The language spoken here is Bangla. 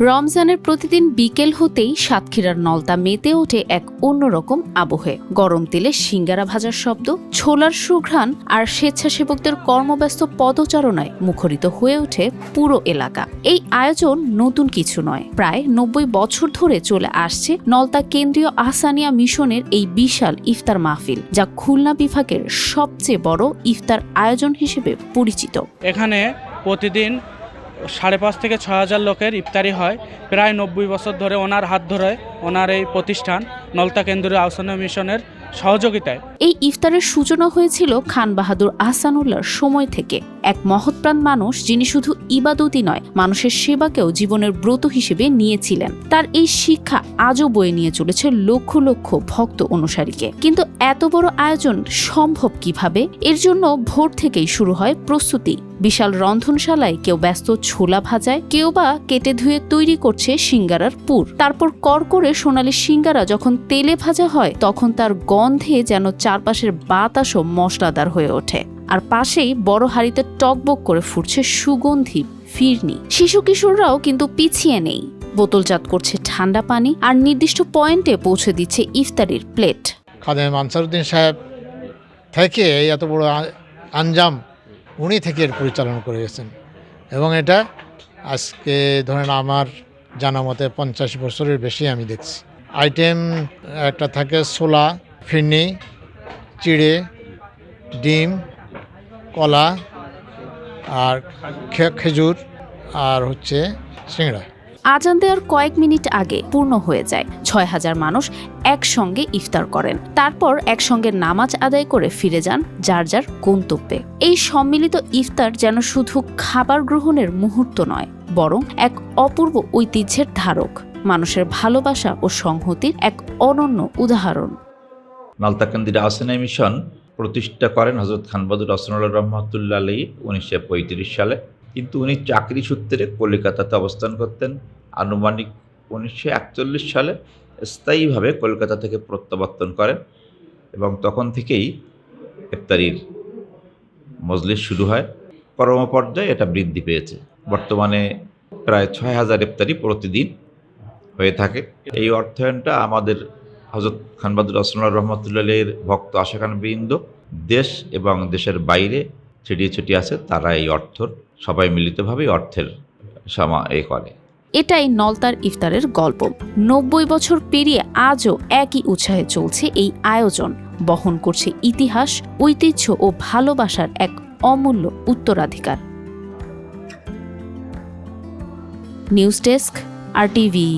রমজানের প্রতিদিন বিকেল হতেই সাতক্ষীরার নলতা মেতে ওঠে এক অন্যরকম আবহে। গরম তেলে সিঙ্গারা ভাজার শব্দ, ছোলার সুঘ্রাণ আর স্বেচ্ছাসেবকদের কর্মব্যস্ত পদচারণায় মুখরিত হয়ে ওঠে পুরো এলাকা। এই আয়োজন নতুন কিছু নয়। প্রায় নব্বই বছর ধরে চলে আসছে নলতা কেন্দ্রীয় আহসানিয়া মিশনের এই বিশাল ইফতার মাহফিল, যা খুলনা বিভাগের সবচেয়ে বড় ইফতার আয়োজন হিসেবে পরিচিত। এখানে প্রতিদিন সাড়ে পাঁচ থেকে ছ হাজার লোকের ইফতারি হয়। প্রায় নব্বই বছর ধরে ওনার হাত ধরে ওনার এই প্রতিষ্ঠান নলতা কেন্দ্রীয় আহসানা মিশনের সহযোগিতায়। এই ইফতারের সূচনা হয়েছিল খান বাহাদুর আহসানুল্লাহর সময় থেকে। এক মহৎপ্রাণ মানুষ যিনি শুধু ইবাদতই নয়, মানুষের সেবাকেও জীবনের ব্রত হিসেবে নিয়েছিলেন। তার এই শিক্ষা আজও বয়ে নিয়ে চলেছে লক্ষ লক্ষ ভক্ত অনুসারীকে। কিন্তু এত বড় আয়োজন সম্ভব কীভাবে? এর জন্য ভোর থেকেই শুরু হয় প্রস্তুতি। বিশাল রন্ধনশালায় কেউ ব্যস্ত ছোলা ভাজায়, কেউ বা কেটে ধুয়ে তৈরি করছে সিঙ্গারার পুর। তারপর কর করে সোনালি সিঙ্গারা যখন তেলে ভাজা হয়, তখন তার গন্ধে যেন চারপাশের বাতাসও মশলাদার হয়ে ওঠে। আর পাশেই বড় হাড়িতে টকবক করে ফুটছে সুগন্ধি, ফিরনি। শিশু কিশোররাও কিন্তু পিছিয়ে নেই। বোতলজাত করছে ঠান্ডা পানি আর নির্দিষ্ট পয়েন্টে পৌঁছে দিচ্ছে ইফতারির প্লেট। খাদেম আনসারুদ্দিন সাহেব থেকে এত বড় আঞ্জাম উনি থেকে এর পরিচালনা করে গেছেন। এবং এটা আজকে ধরেন আমার জানা মতে পঞ্চাশ বছরের বেশি আমি দেখছি। আইটেম একটা থাকে ছোলা, ফিরনি, চিড়ে, ডিম কলা আর খেজুর আর হচ্ছে সিংড়া। আজান দেওয়ার কয়েক মিনিট আগে পূর্ণ হয়ে যায়। ছয় হাজার মানুষ একসঙ্গে ইফতার করেন। তারপর একসঙ্গে নামাজ আদায় করে ফিরে যান যার যার গন্তব্যে। এই সম্মিলিত ইফতার যেন শুধু খাবার গ্রহণের মুহূর্ত নয় বরং এক অপূর্ব ঐতিহ্যের ধারক। মানুষের ভালোবাসা ও সংহতির এক অনন্য উদাহরণ। নালতাকান্দির আসেনা মিশন প্রতিষ্ঠা করেন হজরত খানবাদুর রসনুল্লাহ রহমতুল্লা আলী উনিশশো পঁয়ত্রিশ সালে। কিন্তু উনি চাকরি সূত্রে কলকাতাতে অবস্থান করতেন। আনুমানিক উনিশশো একচল্লিশ সালে স্থায়ীভাবে কলকাতা থেকে প্রত্যাবর্তন করেন এবং তখন থেকেই ইফতারির মজলিস শুরু হয়। কর্মপর্যায়ে এটা বৃদ্ধি পেয়েছে। বর্তমানে প্রায় ছয় হাজার ইফতারি প্রতিদিন হয়ে থাকে। এই অর্থায়নটা আমাদের হজরত খানবাদুর রসনুল্লাহ রহমতুল্লাহের ভক্ত আশাখান বৃন্দ, দেশ এবং দেশের বাইরে ছিটিয়ে ছিটিয়ে আছে, তারা এই অর্থর, সবাই মিলিতভাবে অর্থের সমা, এ করে। এটাই নলতার ইফতারের গল্প। নব্বই বছর পেরিয়ে আজও একই উৎসাহে চলছে এই আয়োজন। বহন করছে ইতিহাস, ঐতিহ্য ও ভালোবাসার এক অমূল্য উত্তরাধিকার। নিউজ ডেস্ক, আর টিভি